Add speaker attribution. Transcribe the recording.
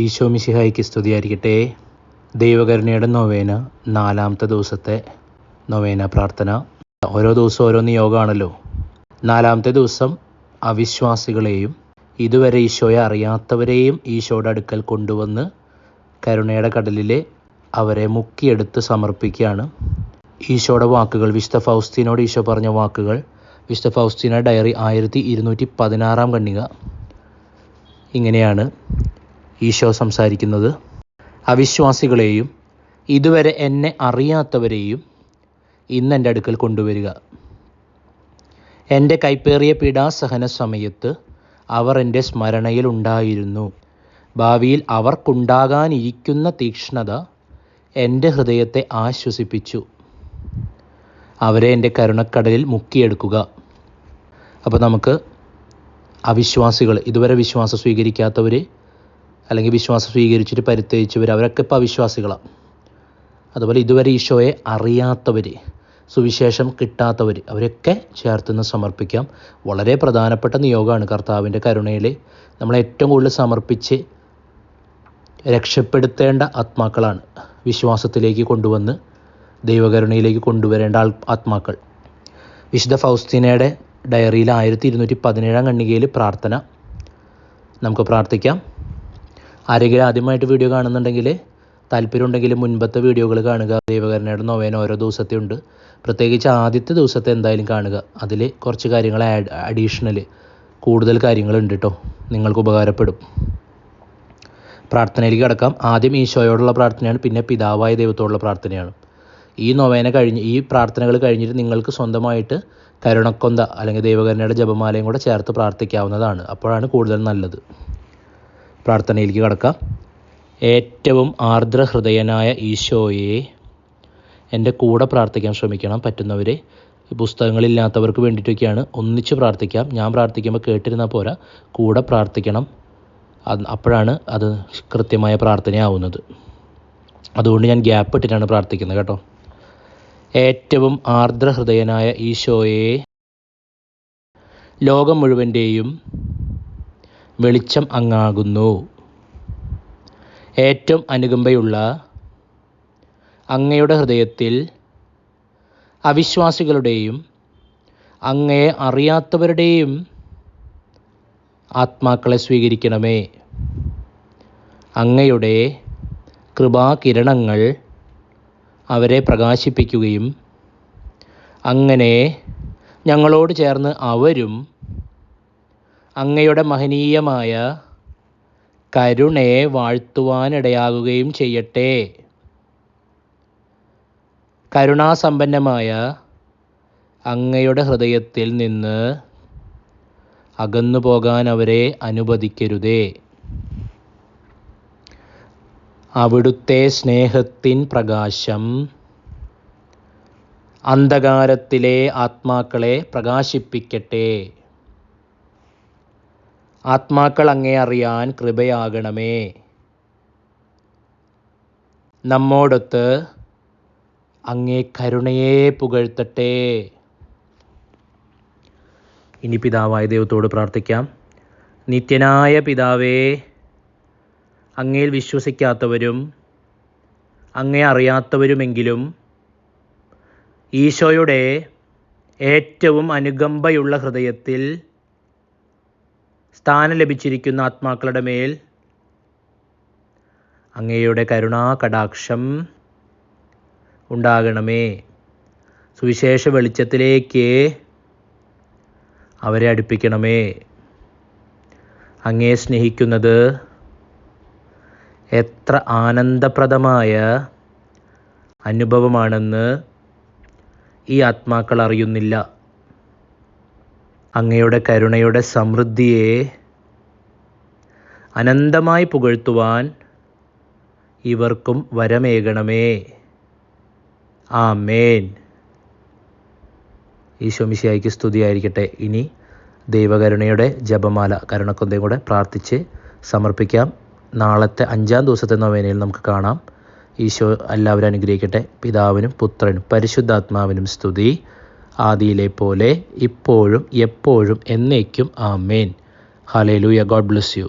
Speaker 1: ഈശോ മിശിഹായിക്ക് സ്തുതിയായിരിക്കട്ടെ. ദൈവകരുണയുടെ നൊവേന നാലാമത്തെ ദിവസത്തെ നൊവേന പ്രാർത്ഥന. ഓരോ ദിവസവും ഓരോ നിയോഗമാണല്ലോ. നാലാമത്തെ ദിവസം അവിശ്വാസികളെയും ഇതുവരെ ഈശോയെ അറിയാത്തവരെയും ഈശോയുടെ അടുക്കൽ കൊണ്ടുവന്ന് കരുണയുടെ കടലിലെ അവരെ മുക്കിയെടുത്ത് സമർപ്പിക്കുകയാണ്. ഈശോയുടെ വാക്കുകൾ വിശുദ്ധ ഫൗസ്തീനോട് ഈശോ പറഞ്ഞ വാക്കുകൾ വിശുദ്ധ ഫൗസ്തീന ഡയറി ആയിരത്തി ഇരുന്നൂറ്റി പതിനാറാം കണ്ണിക ഇങ്ങനെയാണ് ഈശോ സംസാരിക്കുന്നത്. അവിശ്വാസികളെയും ഇതുവരെ എന്നെ അറിയാത്തവരെയും ഇന്ന് എന്റെ അടുക്കൽ കൊണ്ടുവരിക. എന്റെ കൈപ്പേറിയ പീഡാസഹന സമയത്ത് അവർ എന്റെ സ്മരണയിൽ ഉണ്ടായിരുന്നു. ഭാവിയിൽ അവർക്കുണ്ടാകാനിരിക്കുന്ന തീക്ഷ്ണത എന്റെ ഹൃദയത്തെ ആശ്വസിപ്പിച്ചു. അവരെ എന്റെ കരുണക്കടലിൽ മുക്കിയെടുക്കുക. അപ്പോൾ നമുക്ക് അവിശ്വാസികൾ ഇതുവരെ വിശ്വാസം സ്വീകരിക്കാത്തവർ അല്ലെങ്കിൽ വിശ്വാസം സ്വീകരിച്ചിട്ട് പരിത്യജിച്ചവർ അവരൊക്കെ ഇപ്പോൾ അവിശ്വാസികളാണ് അതുപോലെ ഇതുവരെ ഈശോയെ അറിയാത്തവർ സുവിശേഷം കിട്ടാത്തവർ അവരൊക്കെ ചേർത്തുനിന്ന് സമർപ്പിക്കാം. വളരെ പ്രധാനപ്പെട്ട നിയോഗമാണ് കർത്താവിന്റെ കരുണയിൽ നമ്മളെ ഏറ്റവും കൂടുതൽ സമർപ്പിച്ച് രക്ഷപ്പെടുത്തേണ്ട ആത്മാക്കളാണ് വിശ്വാസത്തിലേക്ക് കൊണ്ടുവന്ന് ദൈവകരുണയിലേക്ക് കൊണ്ടുവരേണ്ട ആത്മാക്കൾ. വിശുദ്ധ ഫൗസ്തീനയുടെ ഡയറിയിൽ ആയിരത്തി ഇരുന്നൂറ്റി പതിനേഴാം ഖണ്ഡികയിൽ പ്രാർത്ഥന. നമുക്ക് പ്രാർത്ഥിക്കാം. ആരെങ്കിലും ആദ്യമായിട്ട് വീഡിയോ കാണുന്നുണ്ടെങ്കിൽ താല്പര്യമുണ്ടെങ്കിൽ മുൻപത്തെ വീഡിയോകൾ കാണുക. ദൈവകരണയുടെ നോവേന ഓരോ ദിവസത്തെ ഉണ്ട്. പ്രത്യേകിച്ച് ആദ്യത്തെ ദിവസത്തെ എന്തായാലും കാണുക. അതിൽ കുറച്ച് കാര്യങ്ങൾ ആഡ് അഡീഷണൽ കൂടുതൽ കാര്യങ്ങളുണ്ട് കേട്ടോ നിങ്ങൾക്ക് ഉപകാരപ്പെടും. പ്രാർത്ഥനയിലേക്ക് കിടക്കാം. ആദ്യം ഈശോയോടുള്ള പ്രാർത്ഥനയാണ്. പിന്നെ പിതാവായ ദൈവത്തോടുള്ള പ്രാർത്ഥനയാണ്. ഈ നൊവേന കഴിഞ്ഞ് ഈ പ്രാർത്ഥനകൾ കഴിഞ്ഞിട്ട് നിങ്ങൾക്ക് സ്വന്തമായിട്ട് കരുണക്കൊന്ത അല്ലെങ്കിൽ ദൈവകരുണയുടെ ജപമാലയും കൂടെ ചേർത്ത് പ്രാർത്ഥിക്കാവുന്നതാണ്. അപ്പോഴാണ് കൂടുതൽ നല്ലത്. പ്രാർത്ഥനയിലേക്ക് കടക്കാം. ഏറ്റവും ആർദ്ര ഹൃദയനായ ഈശോയെ എന്റെ കൂടെ പ്രാർത്ഥിക്കാൻ ശ്രമിക്കണം. പറ്റുന്നവർ പുസ്തകങ്ങളില്ലാത്തവർക്ക് വേണ്ടിയിട്ടൊക്കെയാണ് ഒന്നിച്ച് പ്രാർത്ഥിക്കാം. ഞാൻ പ്രാർത്ഥിക്കുമ്പോൾ കേട്ടിരുന്നാൽ പോരാ കൂടെ പ്രാർത്ഥിക്കണം. അപ്പോഴാണ് അത് കൃത്യമായ പ്രാർത്ഥനയാവുന്നത്. അതുകൊണ്ട് ഞാൻ ഗ്യാപ്പ് ഇട്ടിട്ടാണ് പ്രാർത്ഥിക്കുന്നത് കേട്ടോ. ഏറ്റവും ആർദ്ര ഹൃദയനായ ഈശോയെ ലോകം മുഴുവന്റെയും വെളിച്ചം അങ്ങാകുന്നു. ഏറ്റവും അനുകമ്പയുള്ള അങ്ങയുടെ ഹൃദയത്തിൽ അവിശ്വാസികളുടെയും അങ്ങയെ അറിയാത്തവരുടെയും ആത്മാക്കളെ സ്വീകരിക്കണമേ. അങ്ങയുടെ കൃപാകിരണങ്ങൾ അവരെ പ്രകാശിപ്പിക്കുകയും അങ്ങനെ ഞങ്ങളോട് ചേർന്ന് അവരും അങ്ങയുടെ മഹനീയമായ കരുണയെ വാഴ്ത്തുവാനിടയാകുകയും ചെയ്യട്ടെ. കരുണാസമ്പന്നമായ അങ്ങയുടെ ഹൃദയത്തിൽ നിന്ന് അകന്നു പോകാൻ അവരെ അനുവദിക്കരുതേ. അവിടുത്തെ സ്നേഹത്തിൻ പ്രകാശം അന്ധകാരത്തിലെ ആത്മാക്കളെ പ്രകാശിപ്പിക്കട്ടെ. ആത്മാക്കൾ അങ്ങേ അറിയാൻ കൃപയാകണമേ. നമ്മോടൊത്ത് അങ്ങേ കരുണയെ പുകഴ്ത്തട്ടെ. ഇനി പിതാവായ ദൈവത്തോട് പ്രാർത്ഥിക്കാം. നിത്യനായ പിതാവേ അങ്ങയിൽ വിശ്വസിക്കാത്തവരും അങ്ങേ അറിയാത്തവരുമെങ്കിലും ഈശോയുടെ ഏറ്റവും അനുകമ്പയുള്ള ഹൃദയത്തിൽ സ്ഥാനം ലഭിച്ചിരിക്കുന്ന ആത്മാക്കളുടെ മേൽ അങ്ങയുടെ കരുണാ കടാക്ഷം ഉണ്ടാകണമേ. സുവിശേഷ വെളിച്ചത്തിലേക്ക് അവരെ അടുപ്പിക്കണമേ. അങ്ങേ സ്നേഹിക്കുന്നത് എത്ര ആനന്ദപ്രദമായ അനുഭവമാണെന്ന് ഈ ആത്മാക്കൾ അറിയുന്നില്ല. അങ്ങയുടെ കരുണയുടെ സമൃദ്ധിയെ അനന്തമായി പുകഴ്ത്തുവാൻ ഇവർക്കും വരമേകണമേ. ആമേൻ. ഈശോമിശിയായിക്ക് സ്തുതിയായിരിക്കട്ടെ. ഇനി ദൈവകരുണയുടെ ജപമാല കരുണക്കൊന്തയും കൂടെ പ്രാർത്ഥിച്ച് സമർപ്പിക്കാം. നാളത്തെ അഞ്ചാം ദിവസത്തെ നൊവേനയിൽ നമുക്ക് കാണാം. ഈശോ എല്ലാവരും അനുഗ്രഹിക്കട്ടെ. പിതാവിനും പുത്രനും പരിശുദ്ധാത്മാവിനും സ്തുതി. ആദിയിലെ പോലെ ഇപ്പോഴും എപ്പോഴും എന്നേക്കും ആമേൻ. ഹാലേ ലൂയ ഗോഡ് ബ്ലസ് യു.